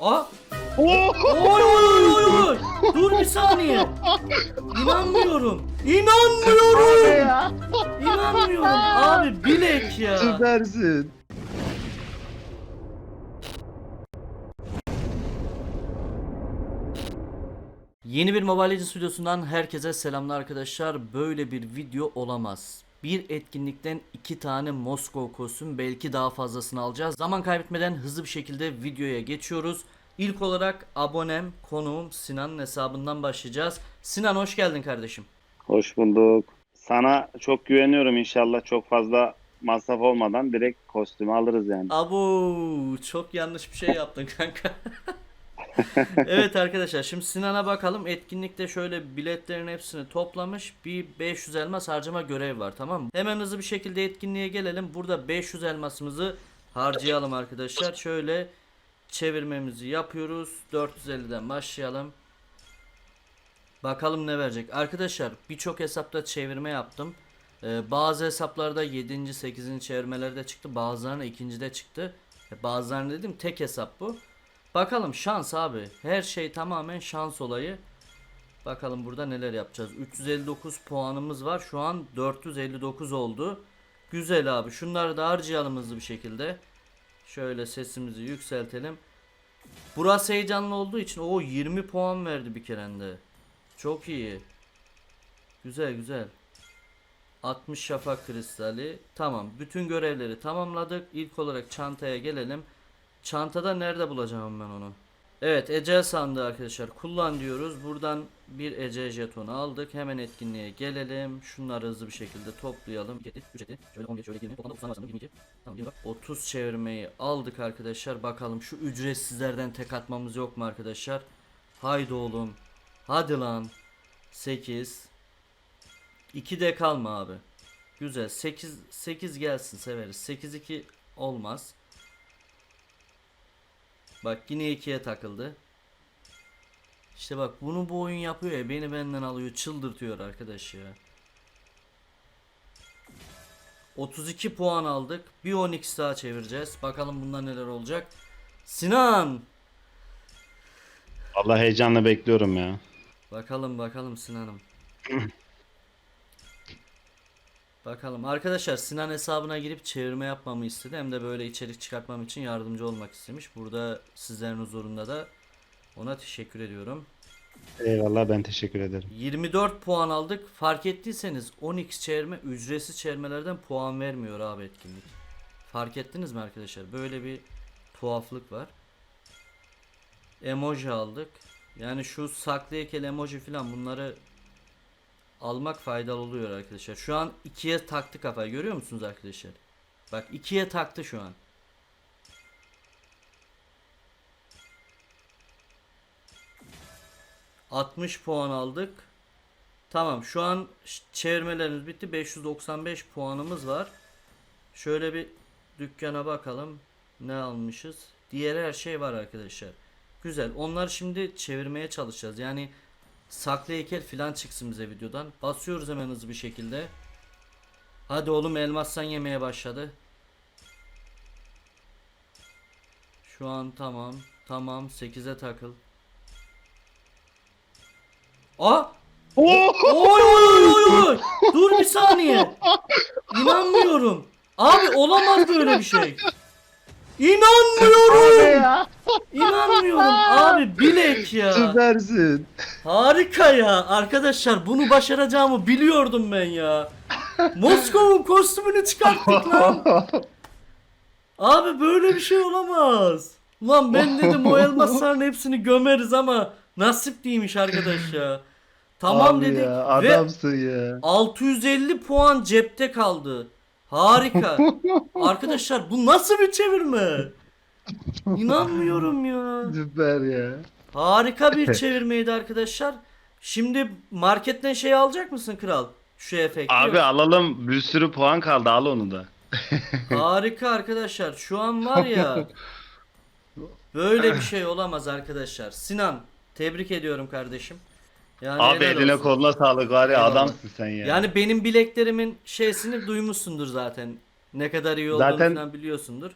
Aa! Oy oy oy oy! Dur bir saniye. İnanmıyorum. İnanmıyorum. ya. İnanmıyorum. Abi bilek ya. Süpersin. Yeni bir Mobile Legends videosundan herkese selamlar arkadaşlar. Böyle bir video olamaz. Bir etkinlikten iki tane Moskova kostüm belki daha fazlasını alacağız. Zaman kaybetmeden hızlı bir şekilde videoya geçiyoruz. İlk olarak abonem, konuğum Sinan'ın hesabından başlayacağız. Sinan hoş geldin kardeşim. Hoş bulduk. Sana çok güveniyorum inşallah çok fazla masraf olmadan direkt kostümü alırız yani. Abu çok yanlış bir şey yaptın kanka. evet arkadaşlar şimdi Sinan'a bakalım. Etkinlikte şöyle biletlerin hepsini toplamış. Bir 500 elmas harcama görevi var tamam mı? Hemen hızlı bir şekilde etkinliğe gelelim. Burada 500 elmasımızı harcayalım arkadaşlar. Şöyle çevirmemizi yapıyoruz. 450'den başlayalım. Bakalım ne verecek. Arkadaşlar birçok hesapta çevirme yaptım. Ee, bazı hesaplarda 7. 8. çevirmelerde çıktı. Bazılarına 2. çıktı. E, Bazılarını dedim tek hesap bu. Bakalım şans abi. Her şey tamamen şans olayı. Bakalım burada neler yapacağız. 359 puanımız var. Şu an 459 oldu. Güzel abi. Şunları da harcayalım hızlı bir şekilde. Şöyle sesimizi yükseltelim. Burası heyecanlı olduğu için o 20 puan verdi bir kerende. Çok iyi. Güzel güzel. 60 şafak kristali. Tamam. Bütün görevleri tamamladık. İlk olarak çantaya gelelim. Çantada nerede bulacağım ben onu? Evet Ecel sandığı arkadaşlar. Kullan diyoruz. Buradan bir Ecel jetonu aldık. Hemen etkinliğe gelelim. Şunları hızlı bir şekilde toplayalım. Ücreti, ücreti. Şöyle 11, şöyle 20. Toplamda 30 tane var 22. Tamam 20 30 çevirmeyi aldık arkadaşlar. Bakalım şu ücretsizlerden tek atmamız yok mu arkadaşlar? Haydi oğlum. Hadi lan. 8. 2 de kalma abi. Güzel. 8 8 gelsin severiz. 8 2 olmaz. Bak yine 2'ye takıldı. İşte bak bunu bu oyun yapıyor ya beni benden alıyor çıldırtıyor arkadaş ya. 32 puan aldık. Bir 12 daha çevireceğiz. Bakalım bunda neler olacak. Sinan. Allah heyecanla bekliyorum ya. Bakalım bakalım Sinan'ım. bakalım arkadaşlar Sinan hesabına girip çevirme yapmamı istedi hem de böyle içerik çıkartmam için yardımcı olmak istemiş. Burada sizlerin huzurunda da ona teşekkür ediyorum. Eyvallah ben teşekkür ederim. 24 puan aldık. Fark ettiyseniz 10x çevirme ücretsiz çevirmelerden puan vermiyor abi etkinlik. Fark ettiniz mi arkadaşlar? Böyle bir tuhaflık var. Emoji aldık. Yani şu saklı heykel emoji falan bunları almak faydalı oluyor arkadaşlar. Şu an ikiye taktı kafayı görüyor musunuz arkadaşlar? Bak ikiye taktı şu an. ...60 puan aldık. Tamam şu an çevirmelerimiz bitti. 595 puanımız var. Şöyle bir dükkana bakalım. Ne almışız? Diğer her şey var arkadaşlar. Güzel. Onları şimdi çevirmeye çalışacağız. Yani saklı heykel filan çıksın bize videodan. Basıyoruz hemen hızlı bir şekilde. Hadi oğlum elmassan yemeye başladı. Şu an tamam. Tamam 8'e takıl. Aa! Oy oy oy oy oy! Dur bir saniye. İnanmıyorum. Abi olamaz böyle bir şey. İnanmıyorum. İnanmıyorum abi bilek ya. Süpersin. Harika ya. Arkadaşlar bunu başaracağımı biliyordum ben ya. Moskova'nın kostümünü çıkarttık lan. Abi böyle bir şey olamaz. Ulan ben dedim o elmasların hepsini gömeriz ama nasip değilmiş arkadaş ya. Tamam Abi dedik ya, ve adamsın ya. 650 puan cepte kaldı. Harika. Arkadaşlar bu nasıl bir çevirme? İnanmıyorum ya. Süper ya. Harika bir çevirmeydi arkadaşlar. Şimdi marketten şey alacak mısın kral? Şu efekti. Abi Yok. alalım bir sürü puan kaldı al onu da. Harika arkadaşlar. Şu an var ya. Böyle bir şey olamaz arkadaşlar. Sinan tebrik ediyorum kardeşim. Yani Abi helal eline olsun. koluna sağlık var ya Eyvallah. adamsın sen ya. Yani benim bileklerimin şeysini duymuşsundur zaten. Ne kadar iyi olduğunu Zaten- falan biliyorsundur.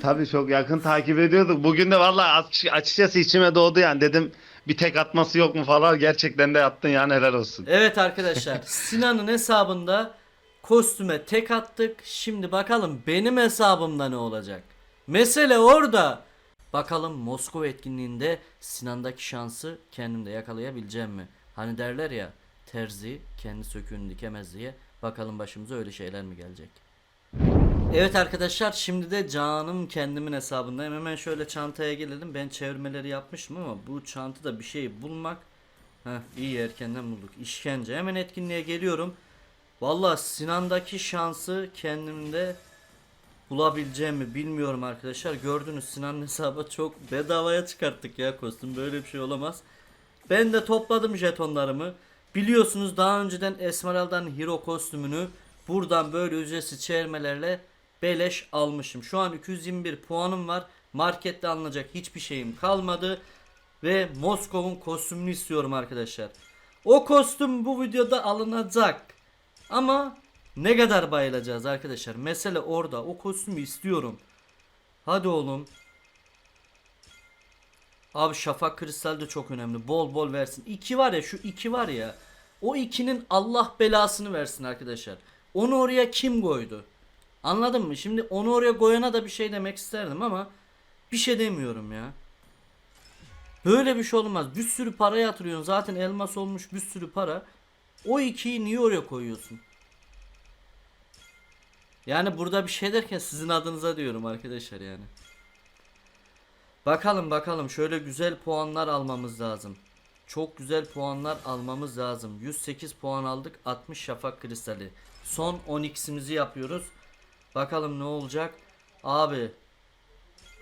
Tabii çok yakın takip ediyorduk. Bugün de vallahi aç- açıkçası içime doğdu yani. Dedim bir tek atması yok mu falan. Gerçekten de attın yani helal olsun. Evet arkadaşlar Sinan'ın hesabında kostüme tek attık. Şimdi bakalım benim hesabımda ne olacak? Mesele orada. Bakalım Moskova etkinliğinde Sinan'daki şansı kendimde yakalayabileceğim mi? Hani derler ya terzi kendi söküğünü dikemez diye. Bakalım başımıza öyle şeyler mi gelecek? Evet arkadaşlar şimdi de canım kendimin hesabındayım. Hemen şöyle çantaya gelelim. Ben çevirmeleri yapmıştım ama bu çantada bir şey bulmak Heh, iyi erkenden bulduk. İşkence. Hemen etkinliğe geliyorum. Valla Sinan'daki şansı kendimde bulabileceğimi bilmiyorum arkadaşlar. Gördünüz Sinan'ın hesabı çok bedavaya çıkarttık ya kostüm. Böyle bir şey olamaz. Ben de topladım jetonlarımı. Biliyorsunuz daha önceden Esmeral'dan Hero kostümünü buradan böyle ücretsiz çevirmelerle beleş almışım. Şu an 221 puanım var. Markette alınacak hiçbir şeyim kalmadı. Ve Moskov'un kostümünü istiyorum arkadaşlar. O kostüm bu videoda alınacak. Ama ne kadar bayılacağız arkadaşlar. Mesele orada. O kostümü istiyorum. Hadi oğlum. Abi şafak kristal de çok önemli. Bol bol versin. 2 var ya şu 2 var ya. O 2'nin Allah belasını versin arkadaşlar. Onu oraya kim koydu? Anladın mı? Şimdi onu oraya koyana da bir şey demek isterdim ama bir şey demiyorum ya. Böyle bir şey olmaz. Bir sürü para yatırıyorsun. Zaten elmas olmuş bir sürü para. O ikiyi niye oraya koyuyorsun? Yani burada bir şey derken sizin adınıza diyorum arkadaşlar yani. Bakalım bakalım şöyle güzel puanlar almamız lazım. Çok güzel puanlar almamız lazım. 108 puan aldık. 60 şafak kristali. Son 10x'imizi yapıyoruz. Bakalım ne olacak? Abi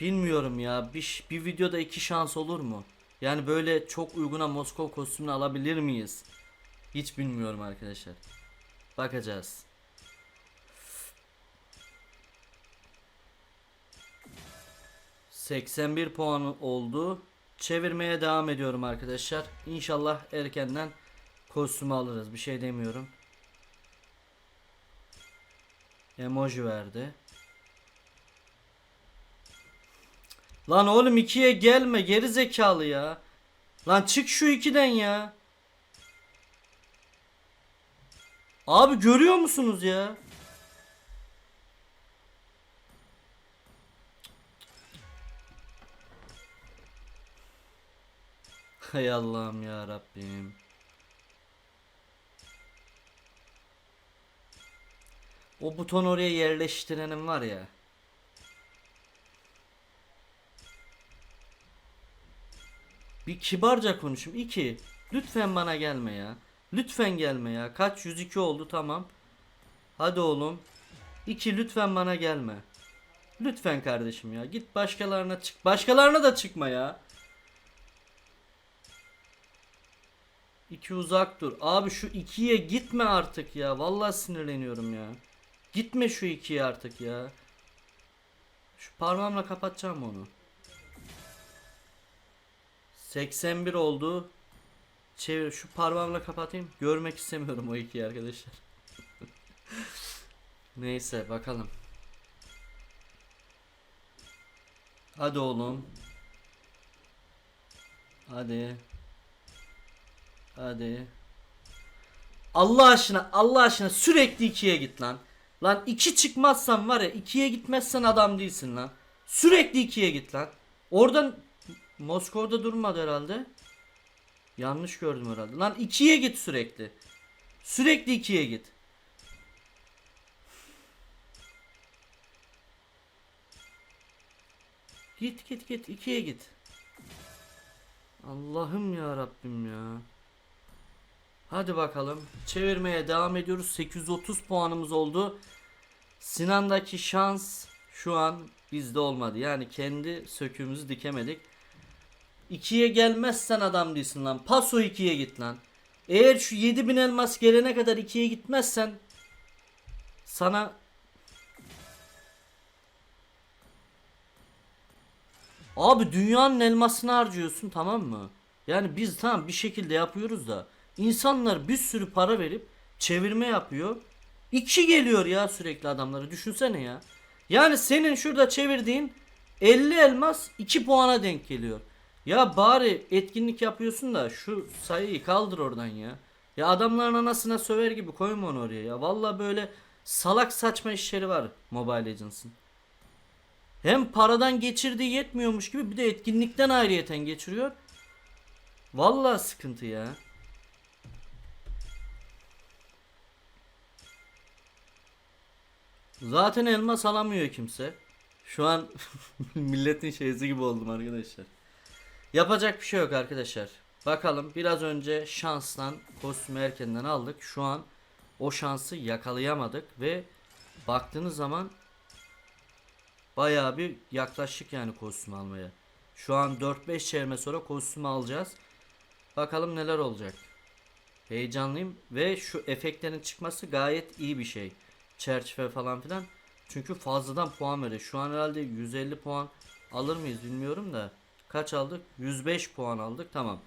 Bilmiyorum ya. Bir, bir videoda iki şans olur mu? Yani böyle çok uyguna Moskov kostümünü alabilir miyiz? Hiç bilmiyorum arkadaşlar. Bakacağız. ...81 puan oldu. Çevirmeye devam ediyorum arkadaşlar. İnşallah erkenden kostümü alırız. Bir şey demiyorum. Emoji verdi. Lan oğlum ikiye gelme geri zekalı ya. Lan çık şu ikiden ya. Abi görüyor musunuz ya? Hay Allah'ım ya Rabbim. O buton oraya yerleştirenim var ya. Bir kibarca konuşayım. İki. Lütfen bana gelme ya. Lütfen gelme ya. Kaç 102 oldu tamam. Hadi oğlum. İki lütfen bana gelme. Lütfen kardeşim ya. Git başkalarına çık. Başkalarına da çıkma ya. İki uzak dur. Abi şu ikiye gitme artık ya. Vallahi sinirleniyorum ya. Gitme şu ikiye artık ya. Şu parmağımla kapatacağım onu. 81 oldu. Çevir şu parmağımla kapatayım. Görmek istemiyorum o ikiyi arkadaşlar. Neyse bakalım. Hadi oğlum. Hadi. Hadi. Allah aşkına Allah aşkına sürekli ikiye git lan. Lan iki çıkmazsan var ya ikiye gitmezsen adam değilsin lan. Sürekli ikiye git lan. Oradan Moskova'da durmadı herhalde. Yanlış gördüm herhalde. Lan ikiye git sürekli. Sürekli ikiye git. Git git git ikiye git. Allah'ım ya Rabbim ya. Hadi bakalım. Çevirmeye devam ediyoruz. 830 puanımız oldu. Sinan'daki şans şu an bizde olmadı. Yani kendi söküğümüzü dikemedik. 2'ye gelmezsen adam değilsin lan. Paso 2'ye git lan. Eğer şu 7000 elmas gelene kadar 2'ye gitmezsen sana Abi dünyanın elmasını harcıyorsun tamam mı? Yani biz tamam bir şekilde yapıyoruz da insanlar bir sürü para verip çevirme yapıyor. 2 geliyor ya sürekli adamları düşünsene ya. Yani senin şurada çevirdiğin 50 elmas 2 puana denk geliyor. Ya bari etkinlik yapıyorsun da şu sayıyı kaldır oradan ya. Ya adamların anasına söver gibi koyma onu oraya ya. Valla böyle salak saçma işleri var Mobile Legends'ın. Hem paradan geçirdiği yetmiyormuş gibi bir de etkinlikten ayrıyeten geçiriyor. Valla sıkıntı ya. Zaten elmas alamıyor kimse. Şu an milletin şeysi gibi oldum arkadaşlar. Yapacak bir şey yok arkadaşlar. Bakalım biraz önce şanstan kostümü erkenden aldık. Şu an o şansı yakalayamadık ve baktığınız zaman bayağı bir yaklaştık yani kostüm almaya. Şu an 4-5 çevirme sonra kostüm alacağız. Bakalım neler olacak. Heyecanlıyım ve şu efektlerin çıkması gayet iyi bir şey. Çerçeve falan filan. Çünkü fazladan puan veriyor. Şu an herhalde 150 puan alır mıyız bilmiyorum da. Kaç aldık? 105 puan aldık. Tamam.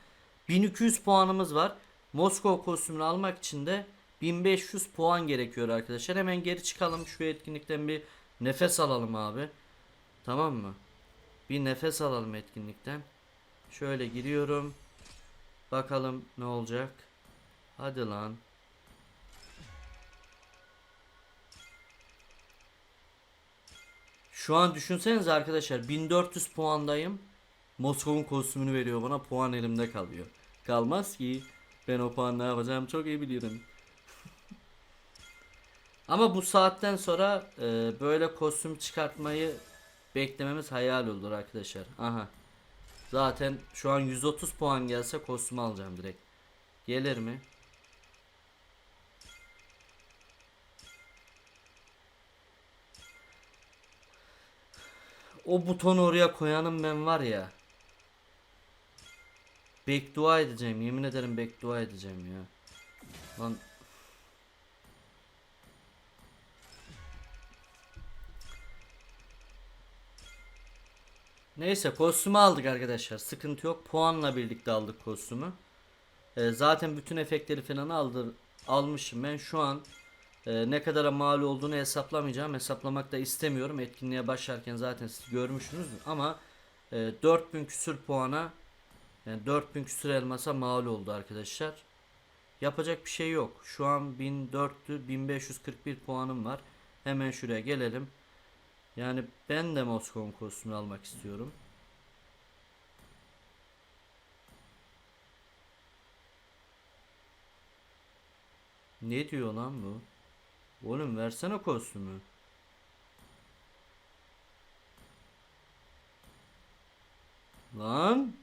1200 puanımız var. Moskova kostümünü almak için de 1500 puan gerekiyor arkadaşlar. Hemen geri çıkalım. Şu etkinlikten bir nefes alalım abi. Tamam mı? Bir nefes alalım etkinlikten. Şöyle giriyorum. Bakalım ne olacak. Hadi lan. Şu an düşünsenize arkadaşlar 1400 puandayım. Moskov'un kostümünü veriyor bana puan elimde kalıyor. Kalmaz ki. Ben o puan ne yapacağım çok iyi biliyorum. Ama bu saatten sonra e, böyle kostüm çıkartmayı beklememiz hayal olur arkadaşlar. Aha. Zaten şu an 130 puan gelse kostüm alacağım direkt. Gelir mi? O butonu oraya koyanım ben var ya. Beddua edeceğim. Yemin ederim beddua edeceğim ya. Lan Neyse kostümü aldık arkadaşlar. Sıkıntı yok. Puanla birlikte aldık kostümü. Ee, zaten bütün efektleri falan aldı, almışım. Ben şu an e, ne kadara mal olduğunu hesaplamayacağım. Hesaplamak da istemiyorum. Etkinliğe başlarken zaten siz görmüşsünüz. Ama e, 4000 küsür puana yani 4000 küsür elmasa mal oldu arkadaşlar. Yapacak bir şey yok. Şu an 1400 1541 puanım var. Hemen şuraya gelelim. Yani ben de Moskova kostümü almak istiyorum. Ne diyor lan bu? Oğlum versene kostümü. Lan.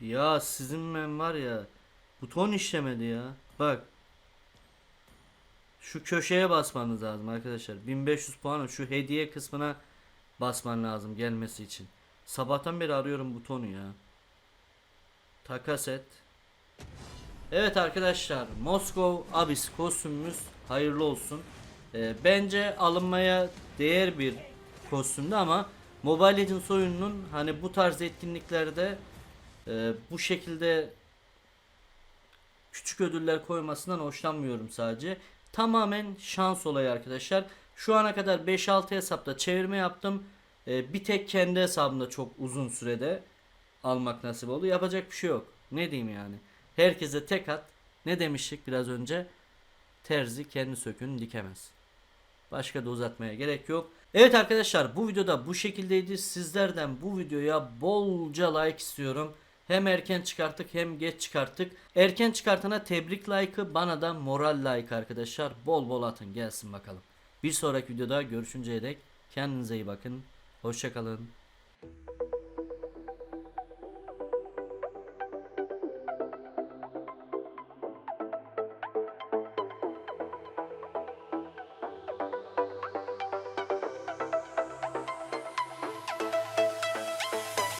Ya sizin ben var ya buton işlemedi ya. Bak. Şu köşeye basmanız lazım arkadaşlar. 1500 puanı şu hediye kısmına basman lazım gelmesi için. Sabahtan beri arıyorum butonu ya. Takas et. Evet arkadaşlar Moskov Abyss kostümümüz hayırlı olsun. Ee, bence alınmaya değer bir kostümdü ama Mobile Legends oyununun hani bu tarz etkinliklerde e, bu şekilde küçük ödüller koymasından hoşlanmıyorum sadece. Tamamen şans olayı arkadaşlar. Şu ana kadar 5-6 hesapta çevirme yaptım. Ee, bir tek kendi hesabımda çok uzun sürede almak nasip oldu. Yapacak bir şey yok. Ne diyeyim yani. Herkese tek at. Ne demiştik biraz önce? Terzi kendi sökünü dikemez. Başka da uzatmaya gerek yok. Evet arkadaşlar bu videoda bu şekildeydi. Sizlerden bu videoya bolca like istiyorum. Hem erken çıkarttık hem geç çıkarttık. Erken çıkartana tebrik like'ı bana da moral like arkadaşlar. Bol bol atın gelsin bakalım. Bir sonraki videoda görüşünceye dek kendinize iyi bakın. Hoşçakalın.